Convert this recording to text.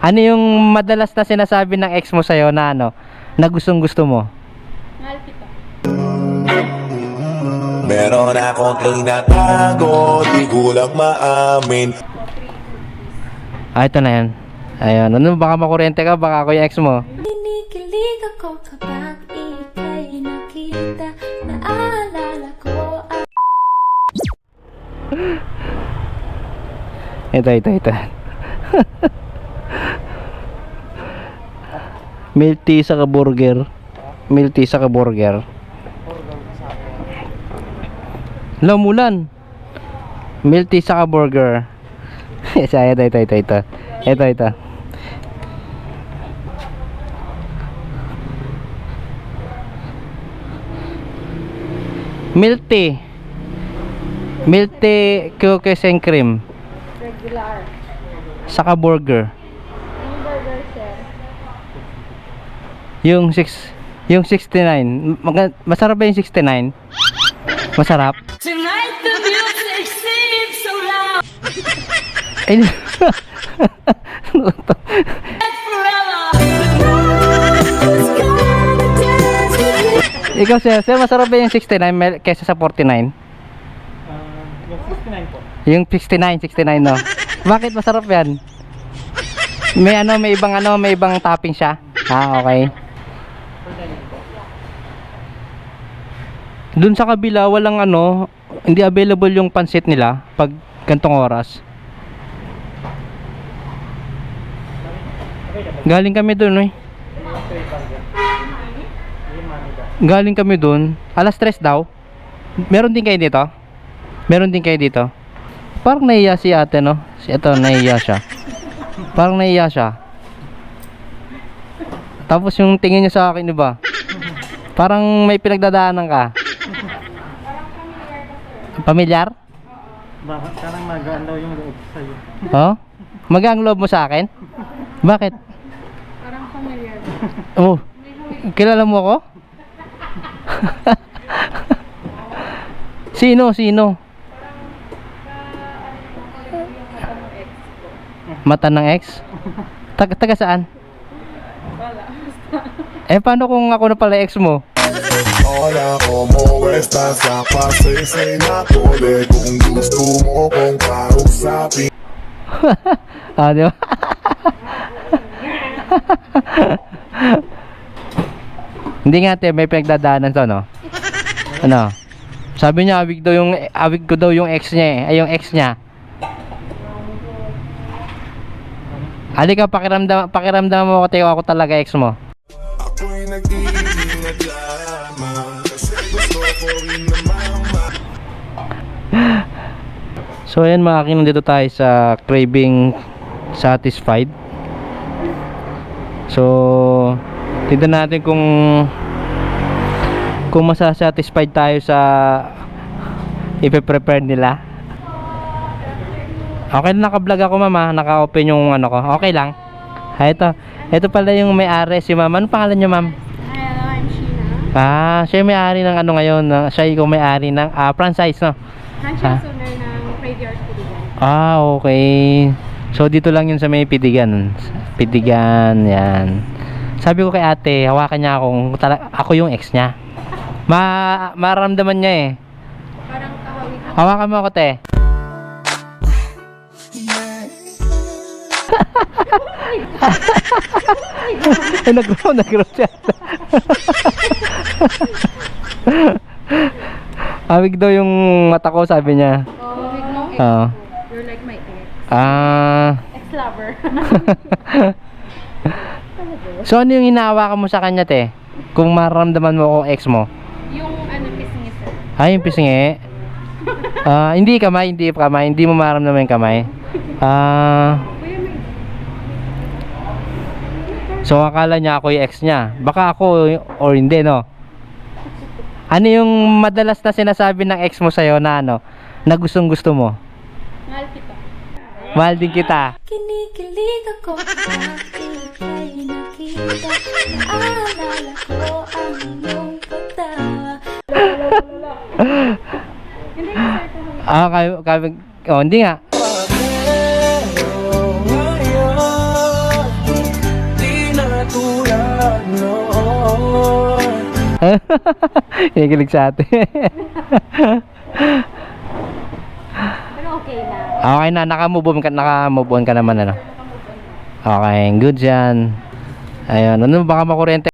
Ano yung madalas na sinasabi ng ex mo sa'yo na ano, na gustong gusto mo? Mahal kita. Meron akong tinatago, di ko lang maamin Ah, ito na yan. Ayun, ano, baka makuryente ka, baka ako yung ex mo. Kinikilig ako kapag ika'y nakita Naalala ko ang Ito, ito, ito. Milk tea sa burger. Milk tea sa burger. Hello, Mulan. Milk tea sa burger. Isa, ito, ito, ito, ito. Ito, ito. Milk tea. Milk tea cookies and cream. Regular. Saka burger. Yung burger, sir. Yung 6 yung 69. Maga- masarap ba yung 69? Masarap? Tonight the music seems so loud Ay, ikaw sir, sir, masarap ba yung 69 mel- kesa sa 49? yung 69 69 no. Bakit masarap yan? May ano, may ibang ano, may ibang topping siya. Ah, okay. Doon sa kabila, walang ano, hindi available yung pansit nila pag gantong oras. Galing kami doon, eh. Galing kami doon. Alas 3 daw. Meron din kayo dito? Meron din kayo dito? Parang nahiya si ate, no? Si ito, nahiya siya. Parang nahiya siya. Tapos yung tingin niya sa akin, di ba? Parang may pinagdadaanan ka. Pamilyar? Bakit parang magaan daw yung loob sa'yo? Oh? Magang loob mo sa akin? Bakit? Parang familiar. Oh, kilala mo ako? sino, sino? Mata ng ex? Taga, taga saan? Eh, paano kung ako na pala ex mo? Hola, como estás? Kapasisay na tole Kung gusto mo kong kausapin Ah, di? Hindi nga, te, may pinagdadaanan to, no? Ano? Sabi niya, awig daw yung, awig ko daw yung ex niya eh. Ay, yung ex niya. Halika, pakiramdam, pakiramdam mo ako, te, ako talaga ex mo. So ayan mga akin, nandito tayo sa craving satisfied. So, tignan natin kung kung masasatisfied tayo sa ipe-prepare nila. Okay na naka-vlog ako mama, naka-open yung ano ko. Okay lang. Ha, ito. Ito pala yung may-ari si ma'am. Ano pangalan niyo ma'am? I'm Sheena. Ah, siya may-ari ng ano ngayon. ah, Siya yung may-ari ng ah, franchise, no? Franchise Piligan. Ah, okay. So dito lang yun sa may pidigan. Pidigan, yan. Sabi ko kay ate, hawakan niya akong ako yung ex niya. Ma maramdaman niya eh. Parang kahawig ko. Hawakan mo ako, te. Ay, nag-grow, nag-grow siya. Awig daw yung mata ko, sabi niya. Kahawig mong ex Oo. ko. You're like my ex. Ah, Ex-lover. so ano yung hinahawakan mo sa kanya, te? Kung maramdaman mo ako ex mo. yung ano, kissing is sir. Ay, yung pisngi. Ah, hindi kamay, hindi kamay, hindi mo maramdaman yung kamay. Ah, so akala niya ako yung ex niya. Baka ako or hindi, no? Ano yung madalas na sinasabi ng ex mo sa'yo na ano, na gustong gusto mo? mahal. Mahal din kita. Kinikilig ako bakit ay nakita Naalala ko ang iyong pata Ah, kami, kami, oh, hindi nga. Kinikilig sa atin. Okay na. okay na, naka-move on ka, naka-move on ka naman ano. Okay, good yan. Ayun, ano baka makuryente